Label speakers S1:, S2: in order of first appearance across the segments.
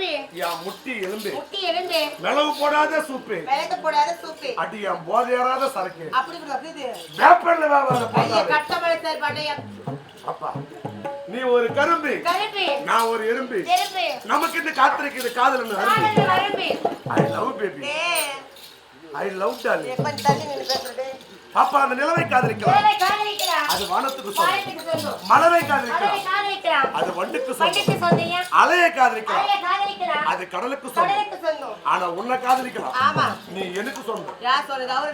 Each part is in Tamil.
S1: கரும்பு யா முட்டி எலும்பு.
S2: முட்டி எலும்பு.
S1: மிளகு போடாத சூப்பு.
S2: விளக்கு போடாத சூப்பு.
S1: அடி என் போதையறாத சரக்கு.
S2: அப்படி இப்படி அப்படி இது.
S1: வேப்பல்ல வேவாத
S2: ஐயா
S1: போடாத
S2: கட்டமலை சார் பாட்டையா?
S1: அப்பா நீ ஒரு கரும்பு. நான் ஒரு எறும்பு. நமக்கு இந்த காத்திருக்குது காதல் I love baby I love dolly பாப்பா அந்த நிலவை காதலிக்கலாம். அது வானத்துக்கு சொல்லும். மலரை காதலிக்கலாம். அது வண்டுக்கு சொல்லும். அலையை காதலிக்கலாம். அது கடலுக்கு சொல்லும். ஆனா உன்னை காதலிக்கலாம்.
S2: ஆமா.
S1: நீ எனக்கு
S2: அவரு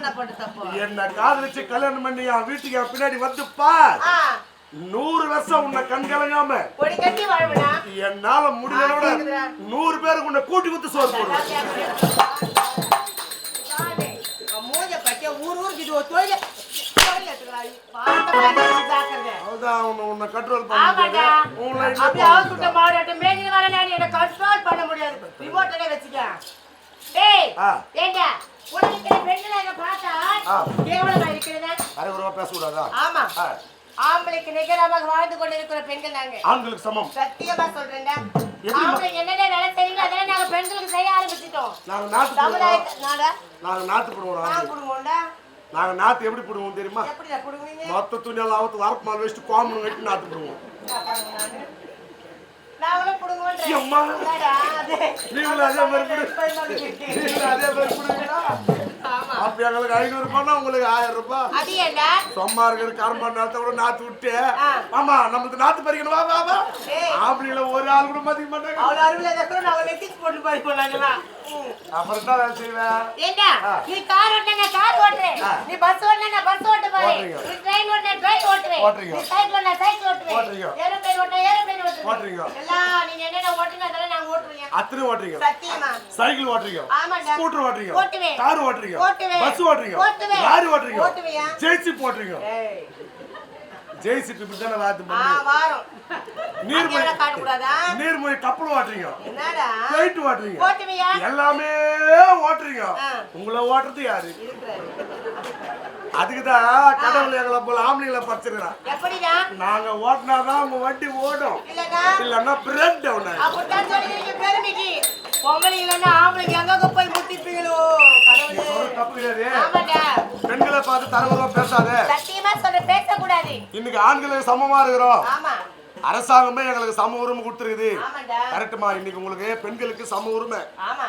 S2: என்ன
S1: காதலிச்சு கல்யாணம் பண்ணி என் வீட்டுக்கு பின்னாடி வந்து பார்.
S2: ஆ.
S1: நூறு வருஷம் உன்னை கண் கலங்காம
S2: கொடி கட்டி வாழ்வனா
S1: என்னால முடியலோட நூறு பேருக்கு உன்னை கூட்டி குத்து சோறு போடுவேன். உன்னை கண்ட்ரோல்
S2: ஆமாடா.
S1: பண்ண
S2: மாடாட்டம் வர நான் என்னை control பண்ண முடியாது. வச்சுக்க. டேய். ஏண்டா, உனக்கு பெண்களை அங்க பார்த்தா. கேவலமா இருக்கிறதா?
S1: அரைகுறவா
S2: ஆமா. ஆம்பளைக்கு வாழ்ந்து கொண்டிருக்கிற பெண்கள் நாங்க
S1: ஆண்களுக்கு சமம்
S2: சத்தியமா சொல்றேன்டா ஆம்பளைங்க என்னென்ன வேலை செய்யுங்க அதெல்லாம் நாங்க பெண்களுக்கு செய்ய ஆரம்பிச்சிட்டோம்.
S1: நாங்க போடுவோம்.
S2: சமுதாயத்தை நாடா?
S1: நாங்க போடுவோம்
S2: நான்
S1: ஆண்கள்.
S2: குடும்பம்டா
S1: நாங்க எப்படி போடுவோம் தெரியுமா?
S2: எப்படிடா
S1: மொத்த துணியெல்லாம் அவுத்து வரப்பு மால் வச்சுட்டு கோமணம் கட்டி போடுவோம்.
S2: நாங்களும்
S1: அம்மா? நீங்களும் அதே மாதிரி. நீங்களும் அதே மாதிரி. அப்ப எங்களுக்கு ஐநூறு உங்களுக்கு ஆயிரம் ரூபாய்
S2: அது ஏன்டா?
S1: சும்மா இருக்கிற கரும்பு நேரத்தை கூட நாத்து விட்டு. ஆமா நமக்கு நாத்து பறிக்கணும் வா வா வா
S2: ஏய்.
S1: ஆம்பளைங்கள ஒரு ஆள் கூட மதிக்க மாட்டாங்க
S2: அவ்வளவு அருமையில நான் அவளை நெத்திக்கு போட்டு பாரு போனாங்களா?
S1: அப்புறம் என்ன வேலை செய்வேன்.
S2: நீ கார் ஓட்டுனா கார் ஓட்டுறேன். நீ பஸ் ஓட்டுனா பஸ் ஓட்ட. நீ train ஓட்டுனா train ஓட்டுறேன்.
S1: ஓட்டுறீங்க.
S2: நீ சைக்கிள் ஓட்டுனா சைக்கிள் ஓட்டுறேன்.
S1: ஓட்டுறீங்க.
S2: ஏரோப்ளேன் ஓட்டுனா ஏரோப்ளேன் ஓட்டுறேன்.
S1: ஓட்டுறீங்க.
S2: நீங்க என்னென்ன அதெல்லாம்.
S1: அத்தனை ஓட்டுறீங்க
S2: சத்தியமா.
S1: சைக்கிள் ஓட்டுறீங்க. ஸ்கூட்டர் ஓட்டுறீங்க
S2: ஓட்டுவேன்.
S1: கார் ஓட்டுறீங்க
S2: ஓட்டுவேன்.
S1: பஸ் ஓட்டுறீங்க
S2: ஓட்டுவேன்.
S1: லாரி ஓட்டுறீங்க
S2: ஓட்டுவியா?
S1: ஜெய்சி போட்டுறீங்க. ஜெய்சி இப்படி தானே வாத்து
S2: ஆ,
S1: பண்ணி
S2: வாரம்.
S1: நீர்மொழி
S2: அங்கெல்லாம் காட்டக்கூடாதா?
S1: நீர்மொழி கப்பல் ஓட்டுறீங்க
S2: என்னடா?
S1: ஓட்டுறீங்க
S2: ஓட்டுவியா?
S1: எல்லாமே ஓட்டுறீங்க
S2: ஆ.
S1: உங்களை ஓட்டுறது யாரு. அதுக்குதான் கடவுள் எங்களை போல ஆம்பளைங்களை பறிச்சிருக்கிறான்? நாங்க ஓட்டினாதான் உங்க வண்டி ஓடும்? இல்லன்னா பிரேக் டவுன்.
S2: பொம்பளைங்களன்னா ஆம்பளைங்க எங்கெங்க போய் ஆமாடா.
S1: பெண்களை பார்த்து தரவா பேசாத
S2: சத்தியமா சொல்றேன், பேசக்கூடாது.
S1: இன்னைக்கு ஆண்களுக்கு சமமா இருக்கிறோம். அரசாங்கமே எங்களுக்கு சம உரிமை கொடுத்துருக்குது. கரெக்டுமா இன்னைக்கு உங்களுக்கு பெண்களுக்கு சம உரிமை.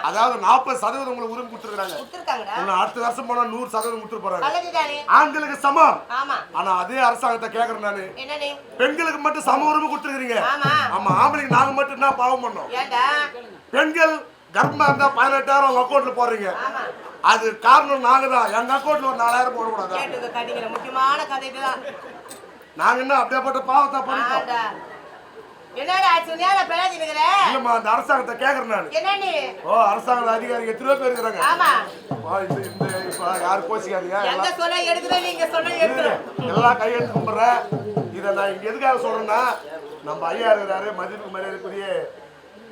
S1: அதாவது நாற்பது சதவீதம் உங்களுக்கு உரிமை கொடுத்துருக்காங்க அடுத்த வருஷம் போனா நூறு சதவீதம் கொடுத்துட்டு போறாங்க? ஆண்களுக்கு சமம். ஆனா அதே அரசாங்கத்தை கேக்குறேன் நானு? பெண்களுக்கு மட்டும் சம உரிமை கொடுத்துருக்கீங்க
S2: ஆமா.
S1: ஆமா ஆம்பளைக்கு நாங்க மட்டும் என்ன பாவம் பண்ணோம்? பெண்கள் கர்ப்பமா இருந்தா பதினெட்டாயிரம் உங்க அக்கௌண்ட்ல போடுறீங்க. அது காரணம் நாங்க தான் எங்க அக்கௌண்ட்ல ஒரு நாலாயிரம் போடக்கூடாதா
S2: முக்கியமான கதை.
S1: நாங்க என்ன அப்படியேப்பட்ட பாவத்தை பண்ணிட்டோம்.
S2: என்னடா ஆச்சு? நேரா பெறாது இருக்கிற?
S1: இல்லம்மா அந்த அரசாங்கத்தை கேக்குறேன் நான்.
S2: என்ன நீ?
S1: ஓ அரசாங்க அதிகாரி எத்தனையோ பேர் இருக்கிறாங்க.
S2: ஆமா.
S1: இந்த இப்ப யாரும் கோச்சிக்காதீங்க?
S2: எங்க சொல்ல எடுக்கிற நீங்க சொன்ன எடுக்கிறோம்
S1: எல்லாம் கையெழுத்து கும்பிட்றேன் இதை நான் இங்க எதுக்காக சொல்றேன்னா நம்ம ஐயா இருக்கிறாரு மதிப்பு மரியாதைக்குரிய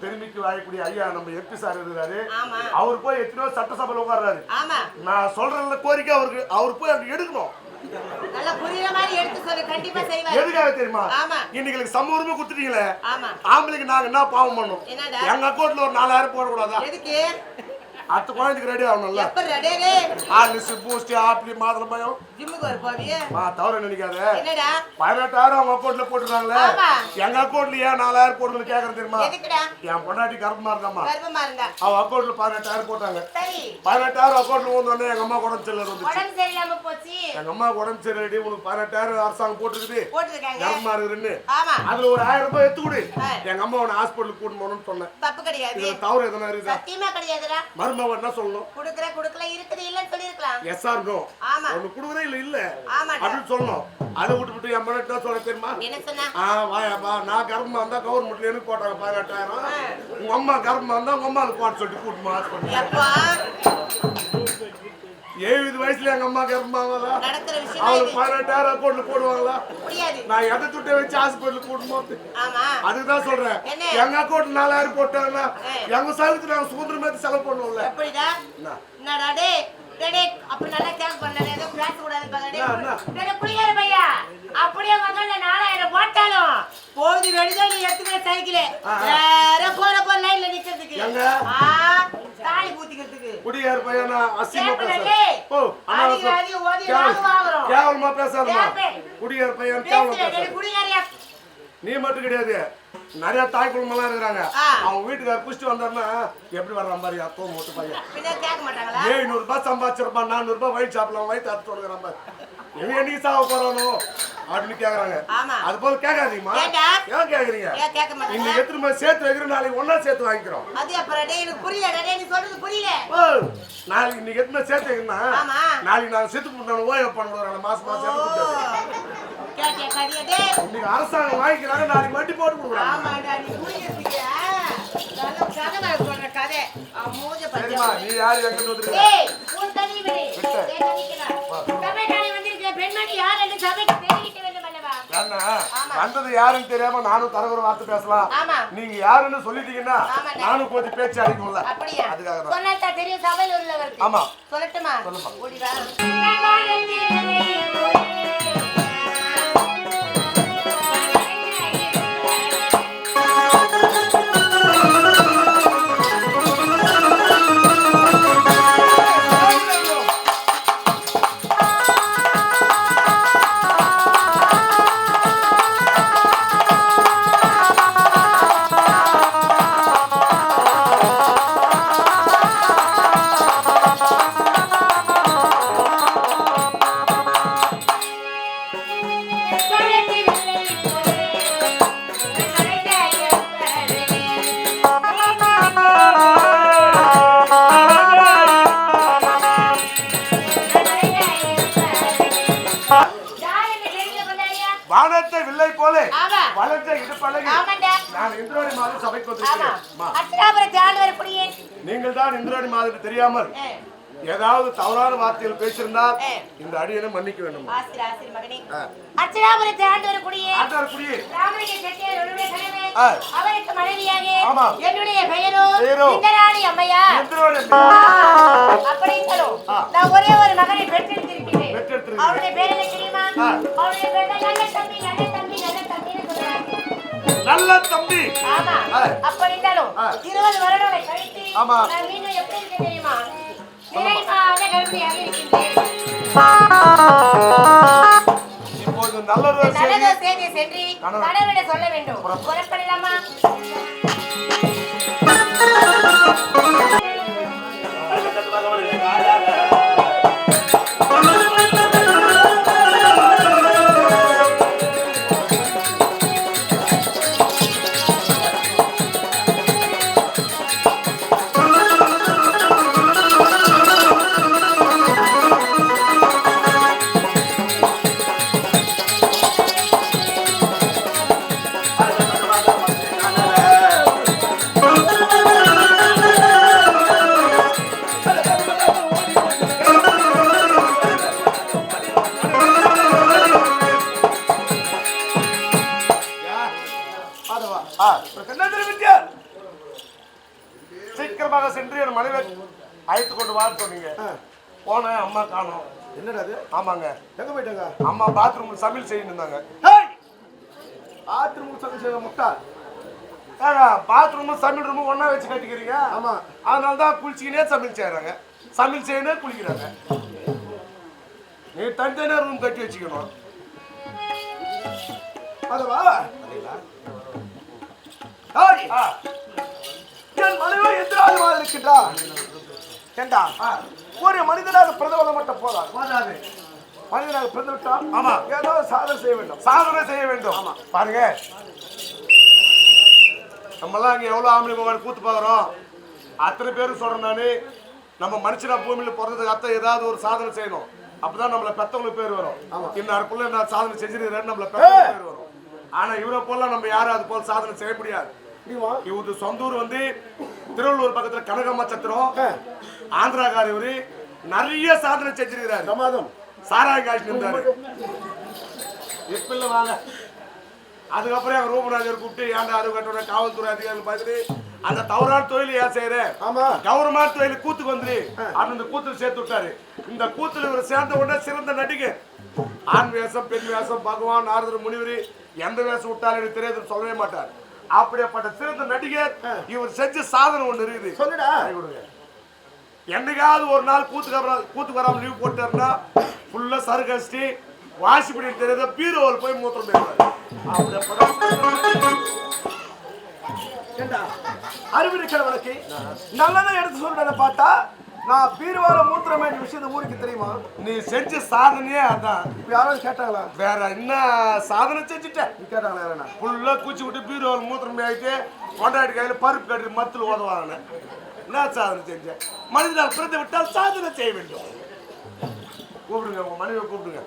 S1: பெருமைக்கு வாழக்கூடிய ஐயா நம்ம எம்பி சார் இருக்கிறாரு. அவர் போய் எத்தனையோ சட்டசபையில் உட்கார்றாரு. நான் சொல்றதுல கோரிக்கை அவருக்கு. அவர் போய் அங்க எடுக்கணும்.
S2: நல்லா புரியுற மாதிரி எடுத்து சொல்லு. கண்டிப்பா செய்வாரு.
S1: எதுக்காக தெரியுமா?
S2: ஆமா.
S1: இன்னைக்கு சம உரிமை கொடுத்துட்டீங்களே
S2: ஆமா.
S1: ஆம்பளைக்கு நாங்க என்ன பாவம் பண்ணோம்? எங்க அக்கௌண்ட்ல ஒரு நாலாயிரம் போடக்கூடாதா?
S2: எதுக்கு?
S1: அடுத்த குழந்தைக்கு ரெடி ஆகணும்ல?
S2: எப்ப ரெடே
S1: ஹார்லிஸ் பூஸ்ட் ஆப்பிளி மாதுளை பயம்
S2: ஜிம்முக்கு வர போவியே?
S1: மா தவற நினைக்காத?
S2: என்னடா?
S1: பதினெட்டாயிரம் அவங்க அக்கௌண்ட்ல போட்டுருக்காங்களே?
S2: ஆமா.
S1: எங்க அக்கௌண்ட்ல ஏன் நாலாயிரம் போடுறது கேக்குறது தெரியுமா?
S2: எதுக்குடா?
S1: என் பொண்டாட்டி கர்ப்பமா இருக்காமா
S2: கர்ப்பமா இருந்தா?
S1: அவ அக்கௌண்ட்ல பதினெட்டாயிரம் போட்டாங்க.
S2: சரி.
S1: பதினெட்டாயிரம் அக்கௌண்ட்ல வந்தோடனே எங்க அம்மா உடம்பு சரியில்லை வந்துச்சு.
S2: உடம்பு சரியில்லாம போச்சு.
S1: எங்க அம்மா உடம்பு சரியில்லை உனக்கு பதினெட்டாயிரம் அரசாங்கம் போட்டுருக்குது.
S2: போட்டுருக்காங்க.
S1: கர்ப்பமா இருக்குதுன்னு.
S2: ஆமா.
S1: அதுல ஒரு ஆயிரம் ரூபாய் எடுத்து கொடு. எங்க அம்மா உன்னை ஹாஸ்பிட்டலுக்கு கூட்டு போகணும்னு சொன்னேன்.
S2: தப்பு கிடையாது.
S1: இதுல தவறு எதனா இருக்குதா
S2: சத்தியமா கிடையாதுடா.
S1: என்ன சொல்லணும்.
S2: குடுக்குற குடுக்கல இருக்குது இல்லன்னு சொல்லிருக்கலாம்
S1: எஸ் ஆர் நோ
S2: ஆமா.
S1: ஒண்ணு கொடுக்குறே இல்ல இல்ல. அப்படின்னு சொல்லணும். அதை விட்டு விட்டு என் சொல்ல தெரியுமா?
S2: என்ன சொன்னா?
S1: ஆ வாயாப்பா நான் கர்ப்பமா இருந்தா கவர்மெண்ட்ல எனக்கு போட்டாங்க பதினெட்டாயிரம். உங்க அம்மா கர்ப்பமா இருந்தா உங்க அம்மாவுக்கு போட்டு சொல்லிட்டு கூட்டு ஏழு வயசுல எங்க அம்மா
S2: விஷயம்
S1: அவளுக்கு பதினெட்டாயிரம் அக்கௌண்ட்ல போடுவாங்களா? நான் எதை துட்டை வச்சு ஹாஸ்பிட்டல் கூட்டு போது
S2: ஆமா.
S1: அதுதான் சொல்றேன்? எங்க அக்கௌண்ட் நாலாயிரம் போட்டாங்கன்னா. எங்க சலுக்கு நாங்க சுதந்திரமா செலவு பண்ணுவோம்ல?
S2: என்னடா டேய் அப்ப நல்லா கேக் பண்ணல ஏதோ பேச கூடாது புளியார பையா. அப்படியே நாலாயிரம் போட்டாலும் போகுது வெளியே நீ எடுத்துக்கிற சைக்கிள் வேற போற போற லைன்ல நிக்கிறதுக்கு.
S1: குடியார் பையனா அசிங்கமா
S2: கேப்பல
S1: பேச
S2: டேய்.
S1: ஓ. கேவலமா பேசாதமா. குடியார் பையன் கேவலம்
S2: பேசுறேன்,
S1: பேச
S2: எனக்கு குடிகாரியா?
S1: நீ மட்டும் கிடையாது நிறைய தாய் குடும்பம்லாம் இருக்கிறாங்க. அவங்க வீட்டுக்கார குடிச்சிட்டு வந்தாருன்னா எப்படி வர்ற மாதிரி அப்போ மூட்டு பையன் ஏழுநூறு ரூபாய் சம்பாதிச்சிருப்பான் நானூறு ரூபாய் வயிற்று சாப்பிடலாம் வயிற்று அறுத்து. இவன் என்னைக்கு சாக போறானோ? அப்படின்னு கேக்குறாங்க.
S2: ஆமா.
S1: அது போல கேட்காதீங்கம்மா? ஏன் கேக்குறீங்க? இன்னைக்கு எத்தனை மாதிரி சேர்த்து வைக்கிறோம் நாளைக்கு ஒண்ணா சேர்த்து வாங்கிக்கிறோம்.
S2: அது அப்புறம் டேய் எனக்கு புரியல டேய் நீ சொல்றது புரியல.
S1: ஓ, நாளைக்கு இன்னைக்கு எத்தனை சேர்த்து வைக்கணும்னா. நாளைக்கு நான் செத்து போட்டோம் ஓய்வு பண்ணுறோம் மாசம் மாசம் சேர்த்து இன்னைக்கு அரசாங்கம் வாங்கிக்கிறாங்க நாளைக்கு வட்டி போட்டு கொடுக்குறாங்க. வந்தது யாருன்னு தெரியாம நானும் தரகுற வார்த்தை பேசலாம்
S2: ஆமா
S1: நீங்க யாருன்னு சொல்லிட்டீங்கன்னா. நானும் கொஞ்சம் பேச்சு அடிக்கும்ல அதுக்காக
S2: சபையில் உள்ளவருக்கு
S1: ஆமா
S2: சொல்லட்டுமா
S1: சொல்லுமா. நான் இந்திராணி மாதம் சபைக்கு
S2: ஆமா
S1: வந்திருக்கிறேன் நீங்கள் தான் இந்திராணி மாதம் தெரியாமல் ஏதாவது தவறான வார்த்தைகள் பேசியிருந்தால்
S2: ஆ.
S1: இந்த அடியனை மன்னிக்க வேண்டும்.
S2: அச்சராபுரத்து ஆண்டவர் குடியே
S1: ஆண்டார் குடியே
S2: ராமலிங்க செட்டியார் என்னுடைய கணவர்.
S1: ஆ.
S2: அவருக்கு மனைவியாக
S1: ஆமா.
S2: என்னுடைய பெயரோ
S1: பெயரோ?
S2: இந்திராணி அம்மையார்
S1: இந்திராணி
S2: அப்படிங்களும்
S1: ஆ.
S2: நான் ஒரே ஒரு மகனை பெற்றெடுத்திருக்கிறேன். அவருடைய பேர் என்ன தெரியுமா. அவருடைய பேர் தான் நல்ல தம்பி நல்ல தம்பி. ஆமா. அப்படின்னாலும்
S1: ஆ.
S2: இருபது வருடங்களை கழித்து
S1: ஆமா.
S2: நான் மீண்டும் எப்படி இருக்கேன் தெரியுமா? நிறைவாக கருமையாக இருக்கின்றேன்.
S1: இப்போது நல்ல
S2: செய்தியை சென்று சொல்ல வேண்டும்.
S1: என்ன தெரிவித்தார்? சீக்கிரமாக சென்று என் மனைவி அழைத்து கொண்டு வா சொன்னீங்க. போனேன் அம்மா காணோம்.
S3: என்னடா அது?
S1: ஆமாங்க.
S3: எங்க போயிட்டாங்க?
S1: அம்மா பாத்ரூம் சமையல் செய்யிட்டு இருந்தாங்க.
S3: ஆற்று முழுசாங்க செய்த முட்டா?
S1: பாத்ரூமும் சமையல் ரூமும் ஒண்ணா வச்சு கட்டிக்கிறீங்க?
S3: ஆமா.
S1: அதனால தான் குளிச்சிக்கினே சமையல் செய்யறாங்க. சமையல் செய்யணும் குளிக்கிறாங்க. நீ தனித்தனியா ரூம் கட்டி வச்சுக்கணும்.
S3: அதவா என் மனைவி எதிராக இருக்கின்றா ஏண்டா? ஒரு மனிதனாக பிரதமர மட்டும் போதாது
S1: போதாது.
S3: மனிதனாக பிறந்துவிட்டா
S1: ஆமா.
S3: ஏதோ சாதனை செய்ய வேண்டும்.
S1: சாதனை செய்ய வேண்டும். பாருங்க. நம்மலாம் இங்க எவ்வளவு ஆம்பளை மகன் கூத்து பாக்குறோம்? அத்தனை பேரும் சொல்றேன் நானு. நம்ம மனுஷனா பூமியில பிறந்ததுக்கு அத்தை ஏதாவது ஒரு சாதனை செய்யணும். அப்பதான் நம்மள பெத்தவங்களுக்கு பேர் வரும். இன்னாருக்குள்ள நான் சாதனை செஞ்சிருக்கிறேன் நம்மள பேர் வரும். ஆனா இவரை போல நம்ம யாரும் அது போல சாதனை செய்ய முடியாது. இவரு சொந்த ஊர் வந்து திருவள்ளூர் பக்கத்துல கனகம்மா சத்திரம். ஆந்திராக்கார இவரு நிறைய சாதனை செஞ்சிருக்கிறாரு.
S3: பிரமாதம்
S1: சாராய காய்ச்சி இருந்தாரு இப்ப இல்ல வாங்க. அதுக்கப்புறம் எங்க ரூபராஜர் கூப்பிட்டு ஏன்டா அது கட்டணும் காவல்துறை அதிகாரிகள் பார்த்துட்டு அந்த தவறான தொழில் ஏன் செய்யற?
S3: ஆமா.
S1: கௌரவமான தொழில் கூத்துக்கு வந்துரு. இந்த கூத்துல சேர்த்து விட்டாரு. இந்த கூத்துல இவர் சேர்ந்த உடனே சிறந்த நடிகை. ஆண் வேஷம் பெண் வேஷம் பகவான் நாரதர் முனிவர் எந்த வேஷம் விட்டாலும் எனக்கு தெரியாது சொல்லவே மாட்டார். அப்படிப்பட்ட சிறந்த நடிகர் இவர் செஞ்ச சாதனை ஒண்ணு இருக்குது.
S3: சொல்லுடா.
S1: என்னைக்காவது ஒரு நாள் கூத்துக்கு கூத்துக்கு வராம லீவ் போட்டாருன்னா ஃபுல்லா சருகடிச்சு வாசிப்படி தெரியாத பீரோவில் போய் மூத்திரம் போயிடுவாரு அப்படிப்பட்ட
S3: ஏண்டா? அறிவு இருக்கிறவனுக்கு நல்லதை எடுத்து சொல்றத பார்த்தா நான் பீர்வார மூத்திரமே விஷயத்தை ஊருக்கு தெரியுமா?
S1: நீ செஞ்ச சாதனையே அதான்.
S3: இப்ப யாராவது கேட்டாங்களா?
S1: வேற என்ன சாதனை செஞ்சுட்ட?
S3: நீ கேட்டாங்களா யாரா
S1: ஃபுல்லா குச்சி விட்டு பீரோவில் மூத்திரம் ஆயிட்டு கொண்டாடி கையில பருப்பு கட்டி மத்துல உதவாங்க என்ன சாதனை செஞ்ச? மனிதனால் பிறந்து விட்டால் சாதனை செய்ய வேண்டும். கூப்பிடுங்க உங்க மனைவியை கூப்பிடுங்க.